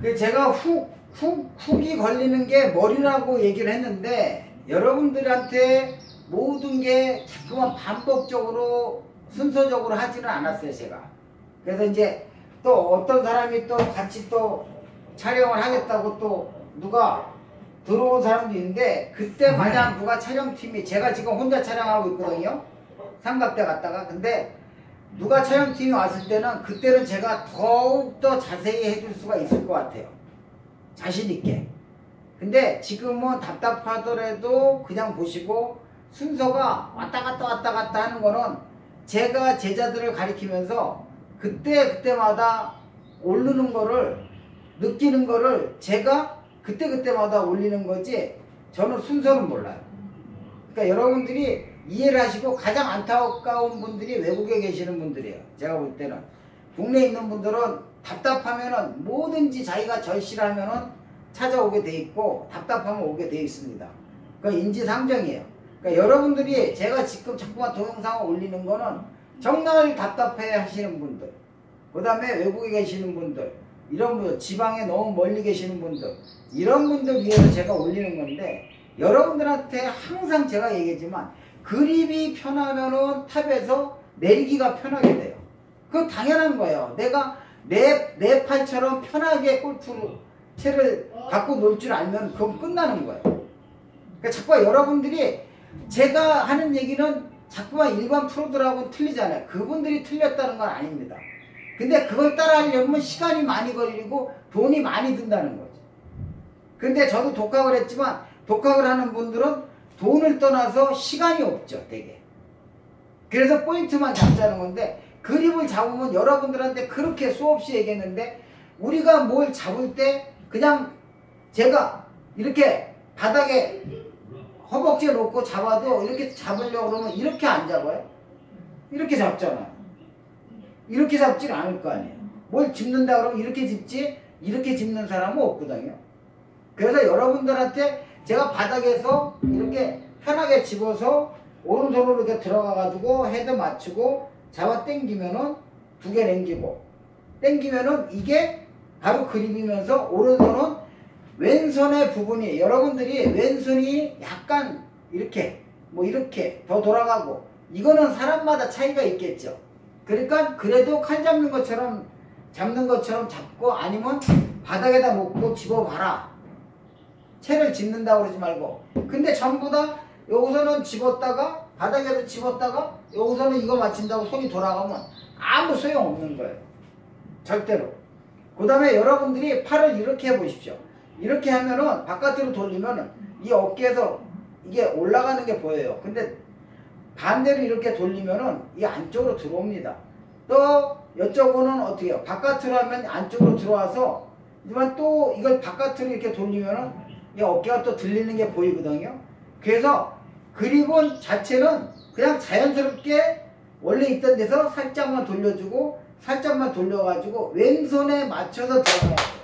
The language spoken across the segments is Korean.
그 제가 훅, 훅, 훅이 걸리는 게 머리라고 얘기를 했는데 여러분들한테 모든 게 자꾸만 반복적으로 순서적으로 하지는 않았어요 제가. 그래서 이제 또 어떤 사람이 또 같이 또 촬영을 하겠다고 또 누가 들어온 사람도 있는데 그때 마냥 누가 촬영팀이 제가 지금 혼자 촬영하고 있거든요. 삼각대 갔다가. 근데 누가 촬영팀이 왔을 때는 그때는 제가 더욱더 자세히 해줄 수가 있을 것 같아요 자신 있게 근데 지금은 답답하더라도 그냥 보시고 순서가 왔다 갔다 왔다 갔다 하는 거는 제가 제자들을 가리키면서 그때 그때마다 오르는 거를 느끼는 거를 제가 그때 그때마다 올리는 거지 저는 순서는 몰라요. 그러니까 여러분들이 이해를 하시고 가장 안타까운 분들이 외국에 계시는 분들이에요. 제가 볼 때는 국내에 있는 분들은 답답하면은 뭐든지 자기가 절실하면은 찾아오게 돼 있고 답답하면 오게 돼 있습니다. 그 인지상정이에요. 그러니까 여러분들이 제가 지금 자꾸만 동영상을 올리는 거는 정말 답답해 하시는 분들 그 다음에 외국에 계시는 분들 이런 분들 지방에 너무 멀리 계시는 분들 이런 분들 위해서 제가 올리는 건데 여러분들한테 항상 제가 얘기했지만 그립이 편하면은 탑에서 내리기가 편하게 돼요. 그건 당연한 거예요. 내가 내, 내 팔처럼 편하게 골프 채를 갖고 놀 줄 알면 그건 끝나는 거예요. 그러니까 자꾸 여러분들이 제가 하는 얘기는 자꾸만 일반 프로들하고 틀리잖아요. 그분들이 틀렸다는 건 아닙니다. 근데 그걸 따라 하려면 시간이 많이 걸리고 돈이 많이 든다는 거죠. 근데 저도 독학을 했지만 독학을 하는 분들은 돈을 떠나서 시간이 없죠, 되게. 그래서 포인트만 잡자는 건데 그립을 잡으면 여러분들한테 그렇게 수없이 얘기했는데 우리가 뭘 잡을 때 그냥 제가 이렇게 바닥에 허벅지에 놓고 잡아도 이렇게 잡으려고 그러면 이렇게 안 잡아요? 이렇게 잡잖아요. 이렇게 잡지는 않을 거 아니에요. 뭘 짚는다 그러면 이렇게 짚지 이렇게 짚는 사람은 없거든요. 그래서 여러분들한테 제가 바닥에서 이렇게 편하게 집어서 오른손으로 이렇게 들어가 가지고 헤드 맞추고 잡아 당기면은 두 개 당기고 당기면은 이게 바로 그립이면서 오른손은 왼손의 부분이 여러분들이 왼손이 약간 이렇게 뭐 이렇게 더 돌아가고 이거는 사람마다 차이가 있겠죠. 그러니까 그래도 칼 잡는 것처럼 잡는 것처럼 잡고 아니면 바닥에다 놓고 집어봐라. 채를 짚는다고 그러지 말고. 근데 전부 다 여기서는 집었다가 바닥에서 집었다가 여기서는 이거 맞춘다고 손이 돌아가면 아무 소용 없는 거예요. 절대로. 그 다음에 여러분들이 팔을 이렇게 해보십시오. 이렇게 하면은 바깥으로 돌리면은 이 어깨에서 이게 올라가는 게 보여요. 근데 반대로 이렇게 돌리면은 이 안쪽으로 들어옵니다. 또 이쪽으로는 어떻게 해요? 바깥으로 하면 안쪽으로 들어와서 하지만 또 이걸 바깥으로 이렇게 돌리면은 이 어깨가 또 들리는 게 보이거든요. 그래서 그립은 자체는 그냥 자연스럽게 원래 있던 데서 살짝만 돌려주고 살짝만 돌려가지고 왼손에 맞춰서 들어가야 돼요.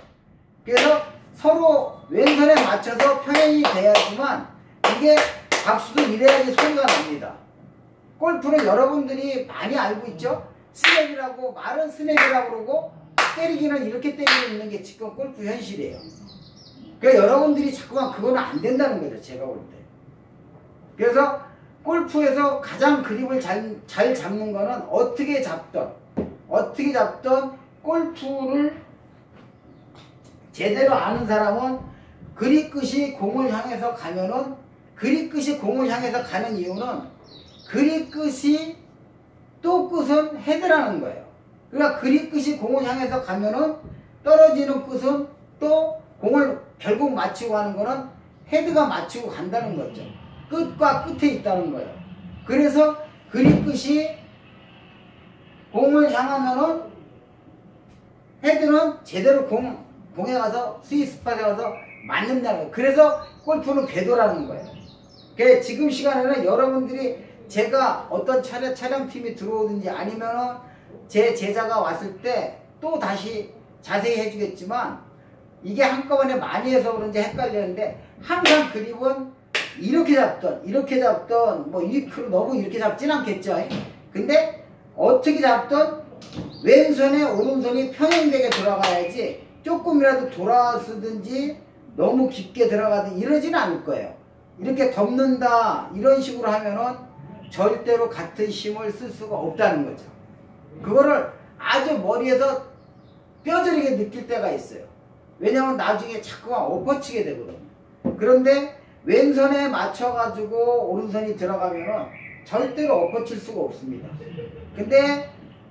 그래서 서로 왼손에 맞춰서 평행이 돼야지만 이게 박수도 이래야지 소리가 납니다. 골프는 여러분들이 많이 알고 있죠? 스냅이라고 말은 스냅이라고 그러고 때리기는 이렇게 때리고 있는 게 지금 골프 현실이에요. 그러니까 여러분들이 자꾸만 그거는 안 된다는 거죠. 제가 볼 때. 그래서 골프에서 가장 그립을 잘, 잘 잡는 거는 어떻게 잡던 어떻게 잡던 골프를 제대로 아는 사람은 그립 끝이 공을 향해서 가면은 그립 끝이 공을 향해서 가는 이유는 그립 끝이 또 끝은 헤드라는 거예요. 그러니까 그립 끝이 공을 향해서 가면은 떨어지는 끝은 또 공을 결국 맞추고 가는 거는 헤드가 맞추고 간다는 거죠. 끝과 끝에 있다는 거예요. 그래서 그립 끝이 공을 향하면은 헤드는 제대로 공, 공에 가서 스위스팟에 가서 맞는다는 거예요. 그래서 골프는 궤도라는 거예요. 그래 지금 시간에는 여러분들이 제가 어떤 촬영, 촬영팀이 들어오든지 아니면 제 제자가 왔을 때 또 다시 자세히 해주겠지만 이게 한꺼번에 많이 해서 그런지 헷갈리는데 항상 그립은 이렇게 잡던 이렇게 잡던 뭐 이렇게 너무 이렇게 잡진 않겠죠. 근데 어떻게 잡던 왼손에 오른손이 평행되게 돌아가야지 조금이라도 돌아서든지 너무 깊게 들어가든 이러지는 않을 거예요. 이렇게 덮는다 이런 식으로 하면은 절대로 같은 힘을 쓸 수가 없다는 거죠. 그거를 아주 머리에서 뼈저리게 느낄 때가 있어요. 왜냐하면 나중에 자꾸만 엎어치게 되거든요. 그런데 왼손에 맞춰가지고 오른손이 들어가면은 절대로 엎어칠 수가 없습니다. 근데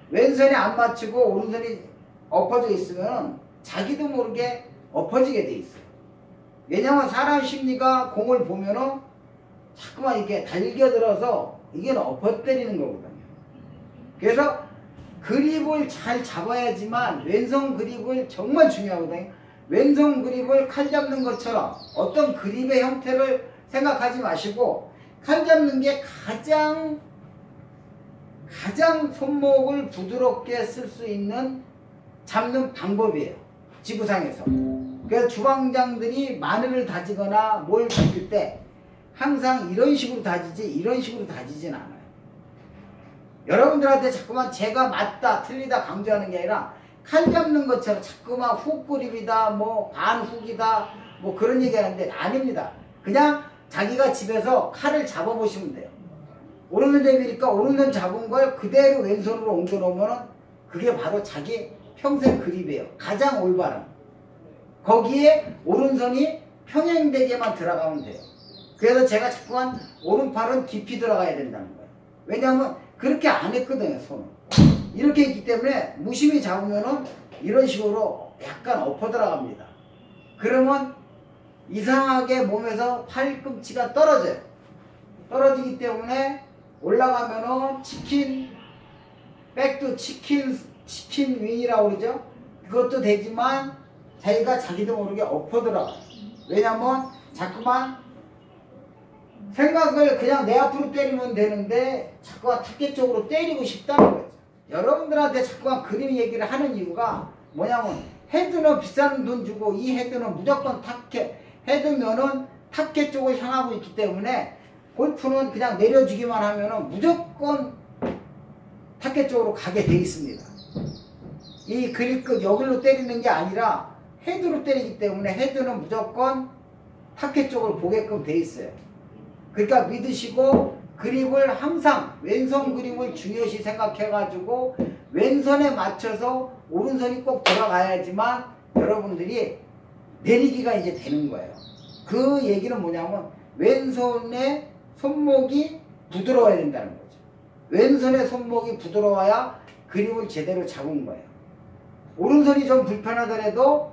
왼손이 안 맞추고 오른손이 엎어져 있으면 자기도 모르게 엎어지게 돼 있어요. 왜냐면 사람 심리가 공을 보면은 자꾸만 이렇게 달겨들어서 이게 엎어 때리는 거거든요. 그래서 그립을 잘 잡아야지만 왼손 그립을 정말 중요하거든요. 왼손 그립을 칼 잡는 것처럼 어떤 그립의 형태를 생각하지 마시고 칼 잡는 게 가장 가장 손목을 부드럽게 쓸 수 있는 잡는 방법이에요. 지구상에서. 그래서 주방장들이 마늘을 다지거나 뭘 다질 때 항상 이런 식으로 다지지 이런 식으로 다지진 않아요. 여러분들한테 자꾸만 제가 맞다 틀리다 강조하는 게 아니라 칼 잡는 것처럼 자꾸만 훅 그립이다 뭐 반훅이다 뭐 그런 얘기 하는데 아닙니다. 그냥 자기가 집에서 칼을 잡아 보시면 돼요. 오른손 대비니까 오른손 잡은 걸 그대로 왼손으로 옮겨 놓으면 그게 바로 자기 평생 그립이에요. 가장 올바른. 거기에 오른손이 평행되게만 들어가면 돼요. 그래서 제가 자꾸만 오른팔은 깊이 들어가야 된다는 거예요. 왜냐하면 그렇게 안 했거든요, 손은. 이렇게 했기 때문에 무심히 잡으면은 이런 식으로 약간 엎어 들어갑니다. 그러면 이상하게 몸에서 팔꿈치가 떨어져요. 떨어지기 때문에 올라가면은 치킨, 백도 치킨, 치킨 윙이라고 그러죠. 그것도 되지만 자기가 자기도 모르게 엎어 들어가요. 왜냐면 자꾸만 생각을 그냥 내 앞으로 때리면 되는데 자꾸만 탁계 쪽으로 때리고 싶다는 거죠. 여러분들한테 자꾸만 그림 얘기를 하는 이유가 뭐냐면 헤드는 비싼 돈 주고 이 헤드는 무조건 탁계 헤드면은 탁계 쪽을 향하고 있기 때문에 골프는 그냥 내려주기만 하면은 무조건 탁계 쪽으로 가게 돼 있습니다. 이 그릴 끝 여기로 때리는 게 아니라 헤드로 때리기 때문에 헤드는 무조건 탁계 쪽을 보게끔 돼 있어요. 그러니까 믿으시고 그립을 항상 왼손 그립을 중요시 생각해가지고 왼손에 맞춰서 오른손이 꼭 들어가야지만 여러분들이 내리기가 이제 되는 거예요. 그 얘기는 뭐냐면 왼손의 손목이 부드러워야 된다는 거죠. 왼손의 손목이 부드러워야 그립을 제대로 잡은 거예요. 오른손이 좀 불편하더라도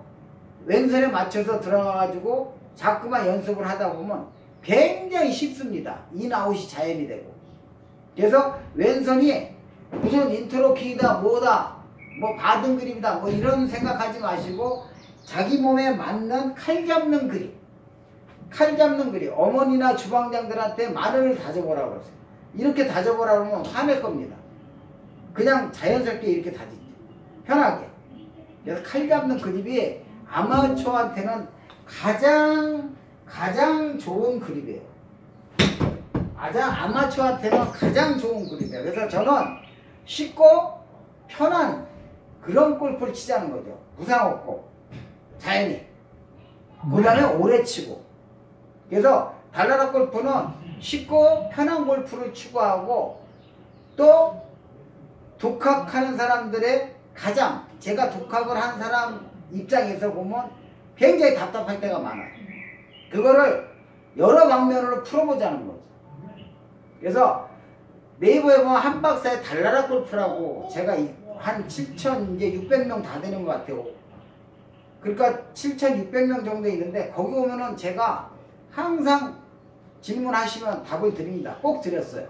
왼손에 맞춰서 들어가가지고 자꾸만 연습을 하다 보면 굉장히 쉽습니다. 인아웃이 자연이 되고. 그래서 왼손이 무슨 인트로킹이다 뭐다 뭐 받은 그림이다 뭐 이런 생각하지 마시고 자기 몸에 맞는 칼 잡는 그림 칼 잡는 그림 어머니나 주방장들한테 마늘을 다져보라고 그러세요. 이렇게 다져보라고 하면 화낼 겁니다. 그냥 자연스럽게 이렇게 다지죠. 편하게. 그래서 칼 잡는 그림이 아마추어한테는 가장 가장 좋은 그립이에요. 가장 아마추어한테는 가장 좋은 그립이에요. 그래서 저는 쉽고 편한 그런 골프를 치자는 거죠. 부상 없고 자연히. 그 다음에 오래 치고. 그래서 달나라 골프는 쉽고 편한 골프를 추구하고 또 독학하는 사람들의 가장 제가 독학을 한 사람 입장에서 보면 굉장히 답답할 때가 많아요. 그거를 여러 방면으로 풀어보자는 거죠. 그래서 네이버에 보면 한 박사의 달나라 골프라고 제가 한 7천 이제 600명 다 되는 것 같아요. 그러니까 7,600명 정도 있는데 거기 오면은 제가 항상 질문하시면 답을 드립니다. 꼭 드렸어요.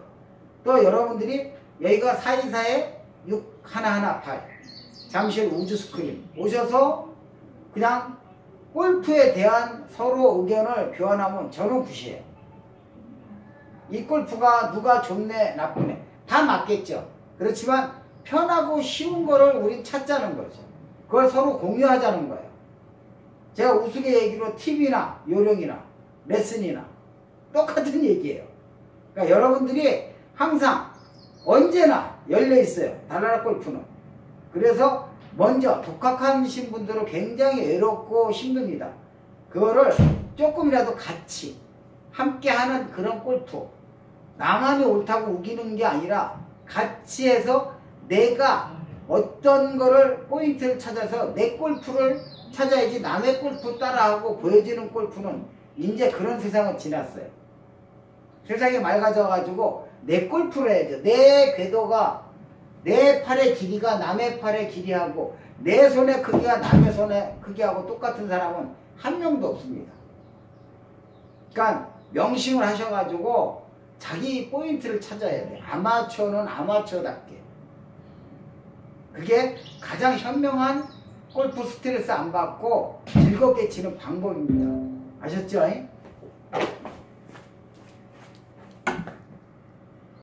또 여러분들이 여기가 424에 6118 잠실 우주 스크린 오셔서 그냥 골프에 대한 서로 의견을 교환하면 저는 굿이에요. 이 골프가 누가 좋네 나쁘네 다 맞겠죠. 그렇지만 편하고 쉬운 거를 우린 찾자는 거죠. 그걸 서로 공유하자는 거예요. 제가 우스갯얘기로 팁이나 요령이나 레슨이나 똑같은 얘기예요. 그러니까 여러분들이 항상 언제나 열려 있어요. 달나라 골프는. 그래서 먼저 독학하신 분들은 굉장히 외롭고 힘듭니다. 그거를 조금이라도 같이 함께 하는 그런 골프. 나만이 옳다고 우기는 게 아니라 같이 해서 내가 어떤 거를 포인트를 찾아서 내 골프를 찾아야지 남의 골프 따라하고 보여지는 골프는 이제 그런 세상은 지났어요. 세상이 맑아져가지고 내 골프를 해야죠. 내 궤도가 내 팔의 길이가 남의 팔의 길이하고 내 손의 크기가 남의 손의 크기하고 똑같은 사람은 한 명도 없습니다. 그러니까 명심을 하셔가지고 자기 포인트를 찾아야 돼. 아마추어는 아마추어답게. 그게 가장 현명한 골프 스트레스 안 받고 즐겁게 치는 방법입니다. 아셨죠?